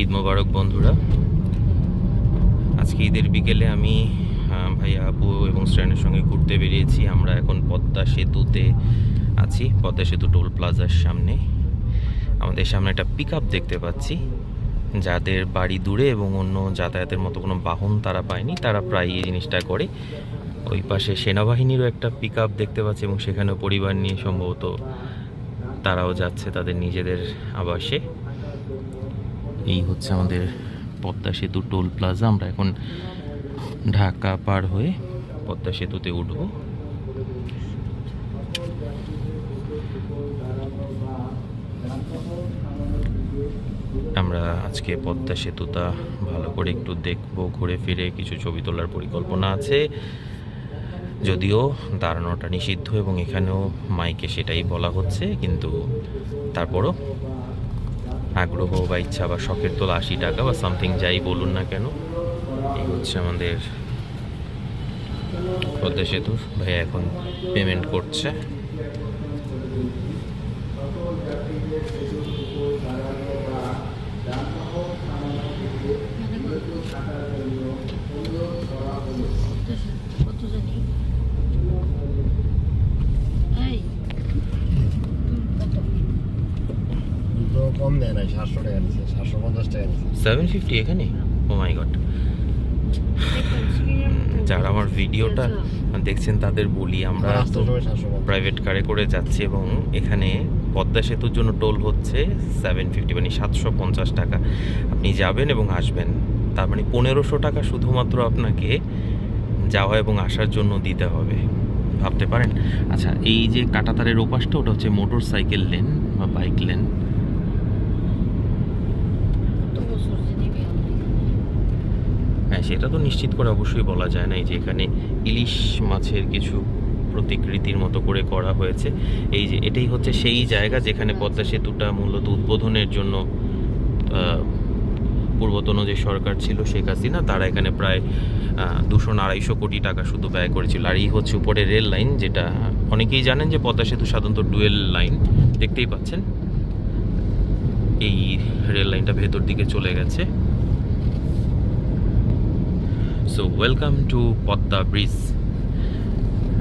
ঈদ মোবারক, বন্ধুরা। আজকে ঈদের বিকেলে আমি ভাই আপু এবং স্ট্যান্ডের সঙ্গে ঘুরতে বেরিয়েছি। আমরা এখন পদ্মা সেতুতে আছি, পদ্মা সেতু টোল প্লাজার সামনে। আমাদের সামনে একটা পিক দেখতে পাচ্ছি। যাদের বাড়ি দূরে এবং অন্য যাতায়াতের মতো কোনো বাহন তারা পায়নি, তারা প্রায় এই জিনিসটা করে। ওই পাশে সেনাবাহিনীরও একটা পিক দেখতে পাচ্ছি এবং সেখানেও পরিবার নিয়ে সম্ভবত তারাও যাচ্ছে, তাদের নিজেদের আবাসে। এই হচ্ছে আমাদের পদ্মা সেতু টোল প্লাজা। আমরা এখন ঢাকা পার হয়ে পদ্মা সেতুতে উঠবো। আমরা আজকে পদ্মা সেতুটা ভালো করে একটু দেখব, ঘুরে ফিরে কিছু ছবি তোলার পরিকল্পনা আছে। যদিও দাঁড়ানোটা নিষিদ্ধ এবং এখানেও মাইকে সেটাই বলা হচ্ছে, কিন্তু তারপরও আগ্রহ বা ইচ্ছা বা শখের তোলা আশি টাকা বা সামথিং যাই বলুন না কেন, এই হচ্ছে আমাদের পদ্মা সেতুর ভাই এখন পেমেন্ট করছে। কত জানি 700 টাকা 750 এখানে? ও মাই গড যারা আমার ভিডিওটা দেখছেন তাদের বলি আমরা প্রাইভেট কারে করে যাচ্ছি এবং এখানে পদ্মা সেতুর জন্য টোল হচ্ছে সেভেন ফিফটি মানে সাতশো পঞ্চাশ টাকা। আপনি যাবেন এবং আসবেন। তার মানে পনেরোশো টাকা শুধুমাত্র আপনাকে যাওয়া এবং আসার জন্য দিতে হবে। ভাবতে পারেন? আচ্ছা এই যে কাটাতারের ওপাশটা ওটা হচ্ছে মোটর সাইকেল লেন বা বাইক লেন হ্যাঁ সেটা তো নিশ্চিত করে অবশ্যই বলা যায় না এই যে এখানে ইলিশ মাছের কিছু প্রতিকৃতির মতো করে করা হয়েছে। এই যে এটাই হচ্ছে সেই জায়গা যেখানে পদ্মা সেতুটা মূলত উদ্বোধনের জন্য পূর্বতন যে সরকার ছিল শেখ হাসিনা তারা এখানে প্রায় দুশো আড়াইশো কোটি টাকা শুধু ব্যয় করেছিল। আর এই হচ্ছে উপরে রেল লাইন যেটা অনেকেই জানেন যে পদ্মা সেতু সাধারণত ডুয়েল লাইন দেখতেই পাচ্ছেন। এই রেল লাইনটা ভেতর দিকে চলে গেছে। So welcome to Padma bridge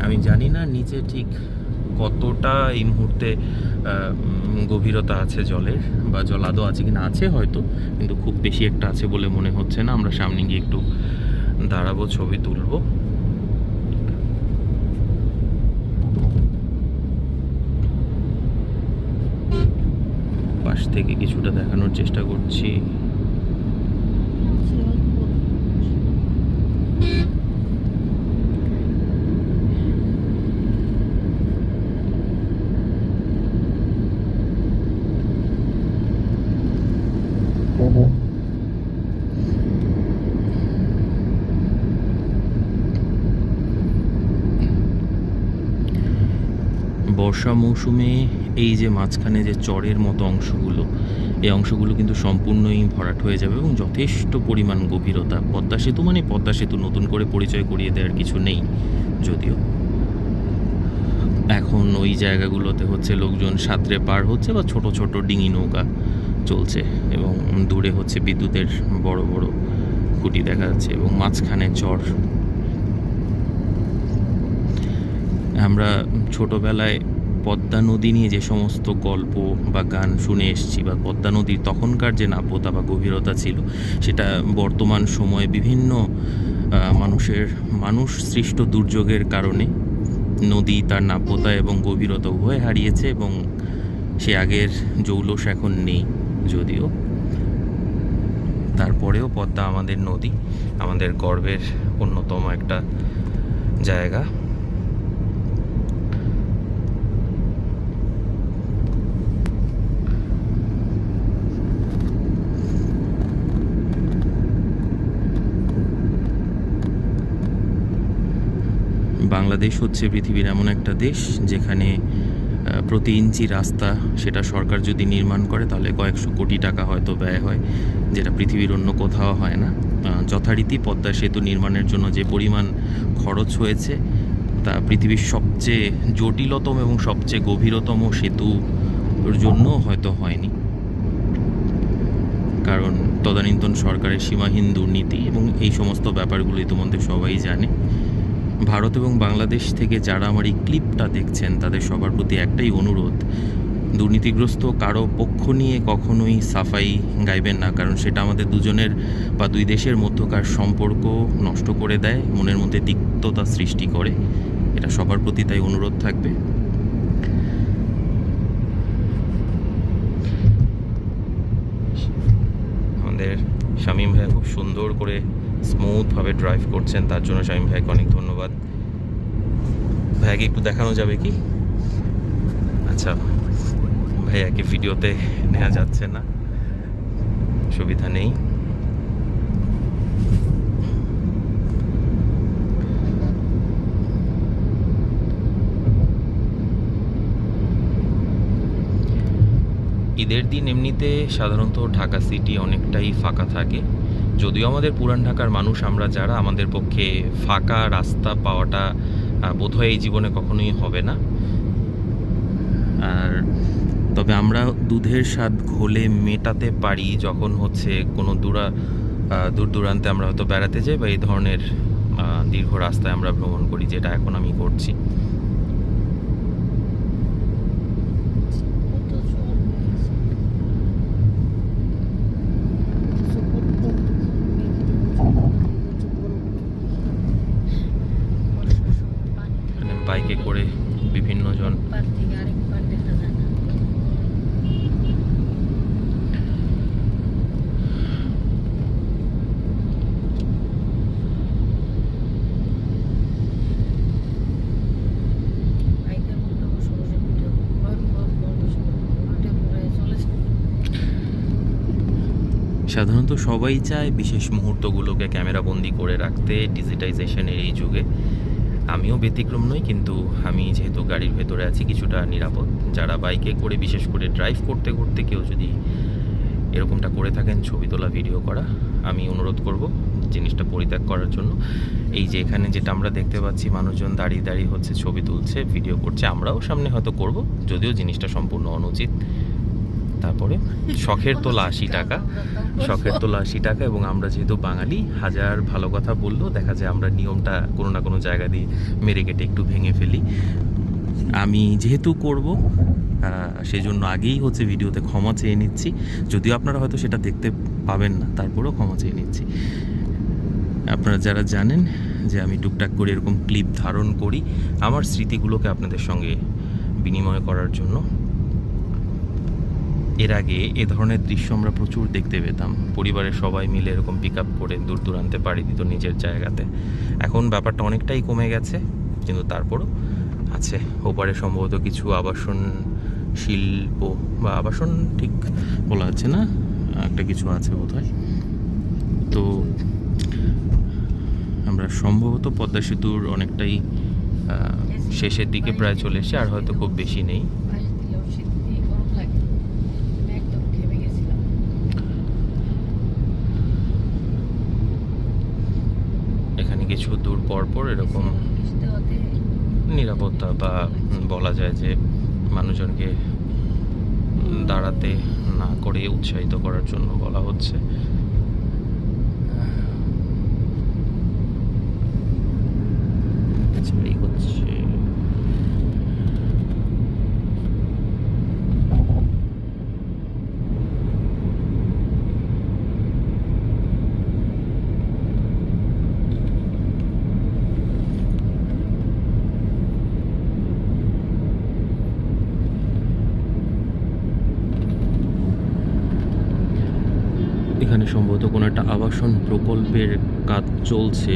আমি জানি না নিচে ঠিক কতটা এই মুহূর্তে গভীরতা আছে জলের, বা জল আদৌ আছে কিনা আছে হয়তো, কিন্তু খুব বেশি একটা আছে বলে মনে হচ্ছে না। আমরা সামনে গিয়ে একটু দাঁড়াবো, ছবি তুলবো। পাশ থেকে কিছুটা দেখানোর চেষ্টা করছি। বর্ষা মৌসুমে এই যে মাঝখানে যে চরের মতো অংশগুলো, এই অংশগুলো কিন্তু সম্পূর্ণই ভরাট হয়ে যাবে এবং যথেষ্ট পরিমাণ গভীরতা। পদ্মা সেতু মানে পদ্মা সেতু, নতুন করে পরিচয় করিয়ে দেওয়ার কিছু নেই যদিও। এখন ওই জায়গাগুলোতে হচ্ছে লোকজন সাঁতরে পার হচ্ছে বা ছোট ছোট ডিঙি নৌকা চলছে এবং দূরে হচ্ছে বিদ্যুতের বড় বড় খুঁটি দেখা যাচ্ছে এবং মাঝখানে চর আমরা ছোটোবেলায় পদ্মা নদী নিয়ে যে সমস্ত গল্প বা গান শুনে এসছি বা পদ্মা নদীর তখনকার যে নাব্যতা বা গভীরতা ছিল, সেটা বর্তমান সময়ে বিভিন্ন মানুষের, মানুষ সৃষ্ট দুর্যোগের কারণে নদী তার নাব্যতা এবং গভীরতা উভয় হারিয়েছে এবং সে আগের জৌলস এখন নেই যদিও। তারপরেও পদ্মা আমাদের নদী, আমাদের গর্বের অন্যতম একটা জায়গা। বাংলাদেশ হচ্ছে পৃথিবীর এমন একটা দেশ যেখানে প্রতি ইঞ্চি রাস্তা সেটা সরকার যদি নির্মাণ করে তাহলে কয়েকশো কোটি টাকা হয়তো ব্যয় হয়, যেটা পৃথিবীর অন্য কোথাও হয় না। যথারীতি পদ্মা সেতু নির্মাণের জন্য যে পরিমাণ খরচ হয়েছে, তা পৃথিবীর সবচেয়ে জটিলতম এবং সবচেয়ে গভীরতম সেতুর জন্য হয়তো হয়নি। কারণ তদানীন্তন সরকারের সীমাহীন দুর্নীতি এবং এই সমস্ত ব্যাপারগুলো ইতিমধ্যে সবাই জানে। ভারত এবং বাংলাদেশ থেকে যারা আমার এই ক্লিপটা দেখছেন, তাদের সবার প্রতি একটাই অনুরোধ, দুর্নীতিগ্রস্ত কারও পক্ষ নিয়ে কখনোই সাফাই গাইবেন না, কারণ সেটা আমাদের দুজনের বা দুই দেশের মধ্যকার সম্পর্ক নষ্ট করে দেয়, মনের মধ্যে তিক্ততা সৃষ্টি করে। এটা সবার প্রতি তাই অনুরোধ থাকবে। আমাদের শামীম ভাই খুব সুন্দর করে স্মুথভাবে ড্রাইভ করছেন, তার জন্য শামীম ভাইকে অনেক ধন্যবাদ। ভাইয়াকে একটু দেখানো যাবে কি? আচ্ছা ভাইয়াকে ভিডিওতে নেওয়া যাচ্ছে না। সুবিধা নেই। ঈদের দিন এমনিতে সাধারণত ঢাকা সিটি অনেকটাই ফাঁকা থাকে। যদিও আমাদের পুরান ঢাকার মানুষ, আমরা যারা, আমাদের পক্ষে ফাঁকা রাস্তা পাওয়াটা বোধহয় এই জীবনে কখনোই হবে না। আর তবে আমরা দুধের স্বাদ ঘোলে মেটাতে পারি যখন হচ্ছে কোনো দূরা দূর দূরান্তে আমরা হয়তো বেড়াতে যাই বা এই ধরনের দীর্ঘ রাস্তায় আমরা ভ্রমণ করি, যেটা এখন আমি করছি কত জল হয়েছে। কিছু করতো, কিছু বলব। বর্ষার সময় পানি থাকে। এখানে বাইকে করে বিভিন্ন জন সাধারণত সবাই চায় বিশেষ মুহূর্তগুলোকে ক্যামেরাবন্দি করে রাখতে ডিজিটাইজেশনের এই যুগে। আমিও ব্যতিক্রম নই, কিন্তু আমি যেহেতু গাড়ির ভেতরে আছি কিছুটা নিরাপদ। যারা বাইকে করে, বিশেষ করে ড্রাইভ করতে করতে কেউ যদি এরকমটা করে থাকেন, ছবি তোলা, ভিডিও করা, আমি অনুরোধ করব জিনিসটা পরিত্যাগ করার জন্য। এই যে এখানে যেটা আমরা দেখতে পাচ্ছি, মানুষজন দাঁড়িয়ে দাঁড়িয়ে হচ্ছে ছবি তুলছে, ভিডিও করছে, আমরাও সামনে হয়তো করব, যদিও জিনিসটা সম্পূর্ণ অনুচিত। তারপরে শখের তোলা আশি টাকা। শখের তোলা আশি টাকা এবং আমরা যেহেতু বাঙালি হাজার ভালো কথা বললেও দেখা যায় আমরা নিয়মটা কোনো না কোনো জায়গা দিয়ে মেরে কেটে একটু ভেঙে ফেলি। আমি যেহেতু করব সেই জন্য আগেই হচ্ছে ভিডিওতে ক্ষমা চেয়ে নিচ্ছি। যদিও আপনারা হয়তো সেটা দেখতে পাবেন না তারপরেও ক্ষমা চেয়ে নিচ্ছি। আপনারা যারা জানেন যে আমি টুকটাক করে এরকম ক্লিপ ধারণ করি আমার স্মৃতিগুলোকে আপনাদের সঙ্গে বিনিময় করার জন্য এর আগে এ ধরনের দৃশ্য আমরা প্রচুর দেখতে পেতাম। পরিবারের সবাই মিলে এরকম পিক আপ করে দূর দূরান্তে পাড়ি দিত নিজের জায়গাতে। এখন ব্যাপারটা অনেকটাই কমে গেছে, কিন্তু তারপরও আছে। ওপারে সম্ভবত কিছু আবাসন শিল্প বা আবাসন ঠিক বলা যাচ্ছে না, একটা কিছু আছে বোধহয়। তো আমরা সম্ভবত পদ্মা সেতুর অনেকটাই শেষের দিকে প্রায় চলে এসেছি, আর হয়তো খুব বেশি নেই। কিছু দূর পর পর এরকম নিরাপত্তা বা বলা যায় যে মানুষজনকে দাঁড়াতে না করে উৎসাহিত করার জন্য বলা হচ্ছে। আচ্ছা, এই হচ্ছে। এখানে সম্ভবত কোনো একটা আবাসন প্রকল্পের কাজ চলছে।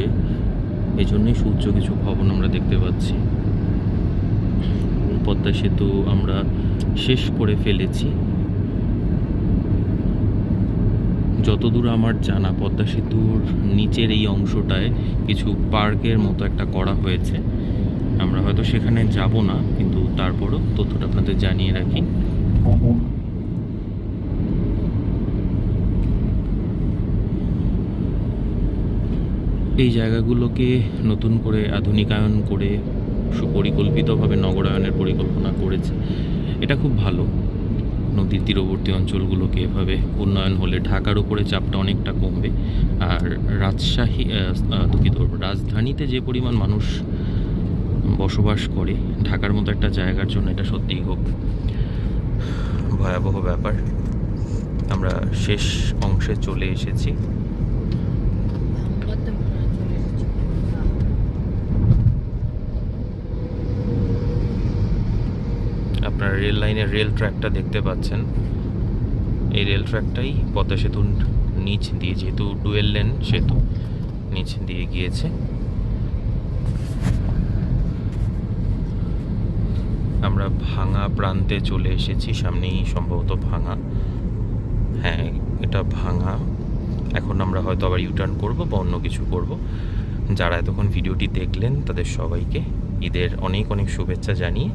এই জন্যই সূর্য কিছু ভবন আমরা দেখতে পাচ্ছি। পদ্মা সেতু আমরা শেষ করে ফেলেছি। যতদূর আমার জানা, পদ্মা সেতুর নিচের এই অংশটায় কিছু পার্কের মতো একটা করা হয়েছে। আমরা হয়তো সেখানে যাব না, কিন্তু তারপরও তথ্যটা আপনাদের জানিয়ে রাখি। এই জায়গাগুলোকে নতুন করে আধুনিকায়ন করে সুপরিকল্পিতভাবে নগরায়নের পরিকল্পনা করেছে। এটা খুব ভালো। নদীর তীরবর্তী অঞ্চলগুলোকে এভাবে উন্নয়ন হলে ঢাকার উপরে চাপটা অনেকটা কমবে। আর রাজশাহী দুঃখিত রাজধানীতে যে পরিমাণ মানুষ বসবাস করে, ঢাকার মতো একটা জায়গার জন্য এটা সত্যিই খুব ভয়াবহ ব্যাপার। আমরা শেষ অংশে চলে এসেছি ভাঙ্গাতে মনে হয় চলে এসেছি আপনারা রেল লাইনের রেল ট্র্যাকটা দেখতে পাচ্ছেন। এই রেল ট্র্যাকটাই পদ্মা সেতুর নিচ দিয়ে, যেহেতু ডুয়েল লেন সেতু, নিচ দিয়ে গিয়েছে। আমরা ভাঙা প্রান্তে চলে এসেছি, সামনেই সম্ভবত ভাঙা। হ্যাঁ এটা ভাঙা। এখন আমরা হয়তো আবার ইউটার্ন করব বা অন্য কিছু করব। যারা এতক্ষণ ভিডিওটি দেখলেন, তাদের সবাইকে ঈদের অনেক অনেক শুভেচ্ছা জানিয়ে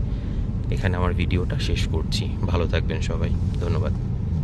এখানে আমার ভিডিওটা শেষ করছি। ভালো থাকবেন সবাই। ধন্যবাদ।